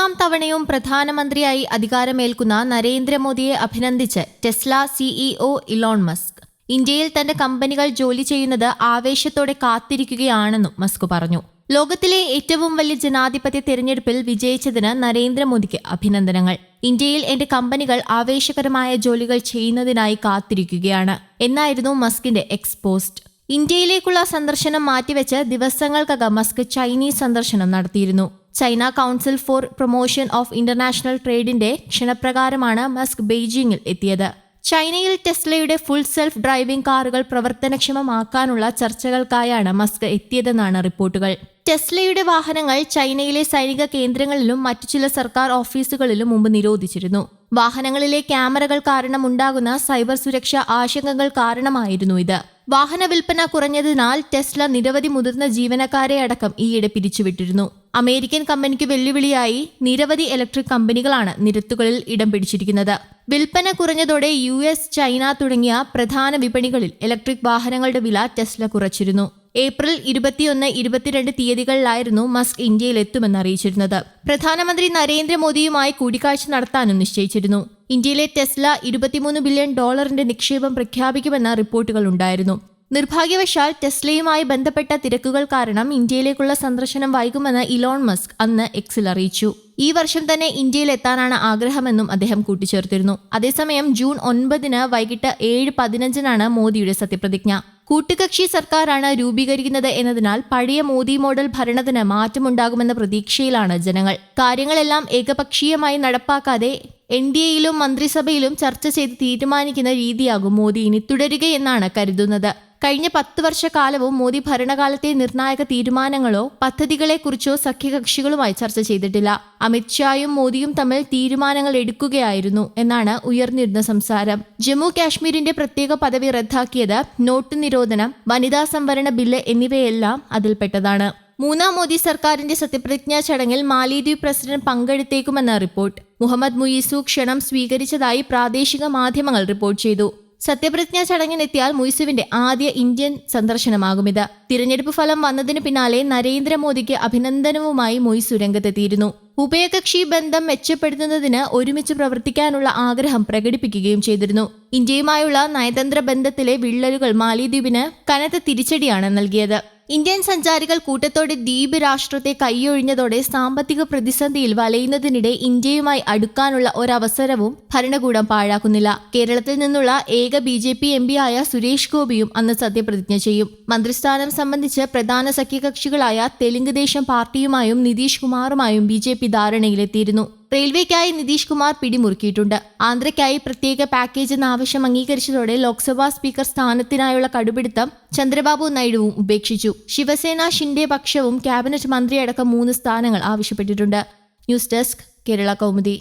മൂന്നാം തവണയും പ്രധാനമന്ത്രിയായി അധികാരമേൽക്കുന്ന നരേന്ദ്രമോദിയെ അഭിനന്ദിച്ച് ടെസ്ല സിഇഒ ഇലോൺ മസ്ക്. ഇന്ത്യയിൽ തന്റെ കമ്പനികൾ ജോലി ചെയ്യുന്നത് ആവേശത്തോടെ കാത്തിരിക്കുകയാണെന്നും മസ്ക് പറഞ്ഞു. ലോകത്തിലെ ഏറ്റവും വലിയ ജനാധിപത്യ തെരഞ്ഞെടുപ്പിൽ വിജയിച്ചതിന് നരേന്ദ്രമോദിക്ക് അഭിനന്ദനങ്ങൾ. ഇന്ത്യയിൽ എന്റെ കമ്പനികൾ ആവേശകരമായ ജോലികൾ ചെയ്യുന്നതിനായി കാത്തിരിക്കുകയാണ് എന്നായിരുന്നു മസ്കിന്റെ എക്സ്പോസ്റ്റ് ഇന്ത്യയിലേക്കുള്ള സന്ദർശനം മാറ്റിവെച്ച് ദിവസങ്ങൾക്കകം മസ്ക് ചൈനീസ് സന്ദർശനം നടത്തിയിരുന്നു. China council for promotion of international ട്രേഡിന്റെ ക്ഷണപ്രകാരമാണ് മസ്ക് ബെയ്ജിംഗിൽ എത്തിയത്. ചൈനയിൽ ടെസ്ലയുടെ ഫുൾ സെൽഫ് ഡ്രൈവിംഗ് കാറുകൾ പ്രവർത്തനക്ഷമമാക്കാനുള്ള ചർച്ചകൾക്കായാണ് മസ്ക് എത്തിയതെന്നാണ് റിപ്പോർട്ടുകൾ. ടെസ്ലയുടെ വാഹനങ്ങൾ ചൈനയിലെ സൈനിക കേന്ദ്രങ്ങളിലും മറ്റു ചില സർക്കാർ ഓഫീസുകളിലും മുമ്പ് നിരോധിച്ചിരുന്നു. വാഹനങ്ങളിലെ ക്യാമറകൾ കാരണം ഉണ്ടാകുന്ന സൈബർ സുരക്ഷ ആശങ്കകൾ കാരണമായിരുന്നു ഇത്. വാഹന വിൽപ്പന കുറഞ്ഞതിനാൽ ടെസ്ല നിരവധി മുതിർന്ന ജീവനക്കാരെ അടക്കം ഈയിടെ പിരിച്ചുവിട്ടിരുന്നു. അമേരിക്കൻ കമ്പനിക്ക് വെല്ലുവിളിയായി നിരവധി ഇലക്ട്രിക് കമ്പനികളാണ് നിരത്തുകളിൽ ഇടം പിടിച്ചിരിക്കുന്നത്. വിൽപ്പന കുറഞ്ഞതോടെ യു എസ് ചൈന തുടങ്ങിയ പ്രധാന വിപണികളിൽ ഇലക്ട്രിക് വാഹനങ്ങളുടെ വില ടെസ്ല കുറച്ചിരുന്നു. ഏപ്രിൽ ഇരുപത്തിയൊന്ന് ഇരുപത്തിരണ്ട് തീയതികളിലായിരുന്നു മസ്ക് ഇന്ത്യയിൽ എത്തുമെന്ന് അറിയിച്ചിരുന്നത്. പ്രധാനമന്ത്രി നരേന്ദ്രമോദിയുമായി കൂടിക്കാഴ്ച നടത്താനും നിശ്ചയിച്ചിരുന്നു. ഇന്ത്യയിലെ ടെസ്ല ഇരുപത്തിമൂന്ന് ബില്യൺ ഡോളറിന്റെ നിക്ഷേപം പ്രഖ്യാപിക്കുമെന്ന റിപ്പോർട്ടുകൾ ഉണ്ടായിരുന്നു. നിർഭാഗ്യവശാൽ ടെസ്ലയുമായി ബന്ധപ്പെട്ട തിരക്കുകൾ കാരണം ഇന്ത്യയിലേക്കുള്ള സന്ദർശനം വൈകുമെന്ന് ഇലോൺ മസ്ക് അന്ന് എക്സിൽ അറിയിച്ചു. ഈ വർഷം തന്നെ ഇന്ത്യയിൽ എത്താനാണ് ആഗ്രഹമെന്നും അദ്ദേഹം കൂട്ടിച്ചേർത്തിരുന്നു. അതേസമയം ജൂൺ ഒൻപതിന് വൈകിട്ട് ഏഴ് പതിനഞ്ചിനാണ് മോദിയുടെ സത്യപ്രതിജ്ഞ. കൂട്ടുകക്ഷി സർക്കാരാണ് രൂപീകരിക്കുന്നത് എന്നതിനാൽ പഴയ മോദി മോഡൽ ഭരണത്തിന് മാറ്റമുണ്ടാകുമെന്ന പ്രതീക്ഷയിലാണ് ജനങ്ങൾ. കാര്യങ്ങളെല്ലാം ഏകപക്ഷീയമായി നടപ്പാക്കാതെ എൻ ഡി എയിലും മന്ത്രിസഭയിലും ചർച്ച ചെയ്ത് തീരുമാനിക്കുന്ന രീതിയാകും മോദി ഇനി തുടരുകയെന്നാണ് കരുതുന്നത്. കഴിഞ്ഞ പത്ത് വർഷക്കാലവും മോദി ഭരണകാലത്തെ നിർണായക തീരുമാനങ്ങളോ പദ്ധതികളെക്കുറിച്ചോ സഖ്യകക്ഷികളുമായി ചർച്ച ചെയ്തിട്ടില്ല. അമിത്ഷായും മോദിയും തമ്മിൽ തീരുമാനങ്ങൾ എടുക്കുകയായിരുന്നു എന്നാണ് ഉയർന്നിരുന്ന സംസാരം. ജമ്മു കാശ്മീരിന്റെ പ്രത്യേക പദവി റദ്ദാക്കിയത് നോട്ട് നിരോധനം വനിതാ സംവരണ ബില്ല് എന്നിവയെല്ലാം അതിൽപ്പെട്ടതാണ്. മൂന്നാം മോദി സർക്കാരിന്റെ സത്യപ്രതിജ്ഞാ ചടങ്ങിൽ മാലിദ്വീപ് പ്രസിഡന്റ് പങ്കെടുത്തേക്കുമെന്ന റിപ്പോർട്ട്. മുഹമ്മദ് മുയിസു ക്ഷണം സ്വീകരിച്ചതായി പ്രാദേശിക മാധ്യമങ്ങൾ റിപ്പോർട്ട് ചെയ്തു. സത്യപ്രതിജ്ഞാ ചടങ്ങിനെത്തിയാൽ മുയ്സുവിന്റെ ആദ്യ ഇന്ത്യൻ സന്ദർശനമാകും ഇത് തിരഞ്ഞെടുപ്പ് ഫലം വന്നതിന് പിന്നാലെ നരേന്ദ്രമോദിക്ക് അഭിനന്ദനവുമായി മൊയ്സു രംഗത്തെത്തിയിരുന്നു. ഉഭയകക്ഷി ബന്ധം മെച്ചപ്പെടുത്തുന്നതിന് ഒരുമിച്ച് പ്രവർത്തിക്കാനുള്ള ആഗ്രഹം പ്രകടിപ്പിക്കുകയും ചെയ്തിരുന്നു. ഇന്ത്യയുമായുള്ള നയതന്ത്ര ബന്ധത്തിലെ വിള്ളലുകൾ മാലിദ്വീപിന് കനത്ത തിരിച്ചടിയാണ് നൽകിയത്. ഇന്ത്യൻ സഞ്ചാരികൾ കൂട്ടത്തോടെ ദ്വീപ് രാഷ്ട്രത്തെ കൈയൊഴിഞ്ഞതോടെ സാമ്പത്തിക പ്രതിസന്ധിയിൽ വലയുന്നതിനിടെ ഇന്ത്യയുമായി അടുക്കാനുള്ള ഒരവസരവും ഭരണകൂടം പാഴാക്കുന്നില്ല. കേരളത്തിൽ നിന്നുള്ള ഏക ബി ജെ പി എം ആയ സുരേഷ് ഗോപിയും അന്ന് സത്യപ്രതിജ്ഞ ചെയ്യും. മന്ത്രിസ്ഥാനം സംബന്ധിച്ച് പ്രധാന സഖ്യകക്ഷികളായ തെലുങ്ക് ദേശം പാർട്ടിയുമായും നിതീഷ് കുമാറുമായും ബി ജെ പി ധാരണയിലെത്തിയിരുന്നു. റെയിൽവേക്കായി നിതീഷ് കുമാർ പിടിമുറുക്കിയിട്ടുണ്ട്. ആന്ധ്രയ്ക്കായി പ്രത്യേക പാക്കേജ് എന്ന ആവശ്യം അംഗീകരിച്ചതോടെ ലോക്സഭാ സ്പീക്കർ സ്ഥാനത്തിനായുള്ള കടുപിടുത്തം ചന്ദ്രബാബു നായിഡുവും ഉപേക്ഷിച്ചു. ശിവസേന ഷിൻഡെ പക്ഷവും ക്യാബിനറ്റ് മന്ത്രിയടക്കം മൂന്ന് സ്ഥാനങ്ങൾ ആവശ്യപ്പെട്ടിട്ടുണ്ട്. News desk Kerala Kaumudi.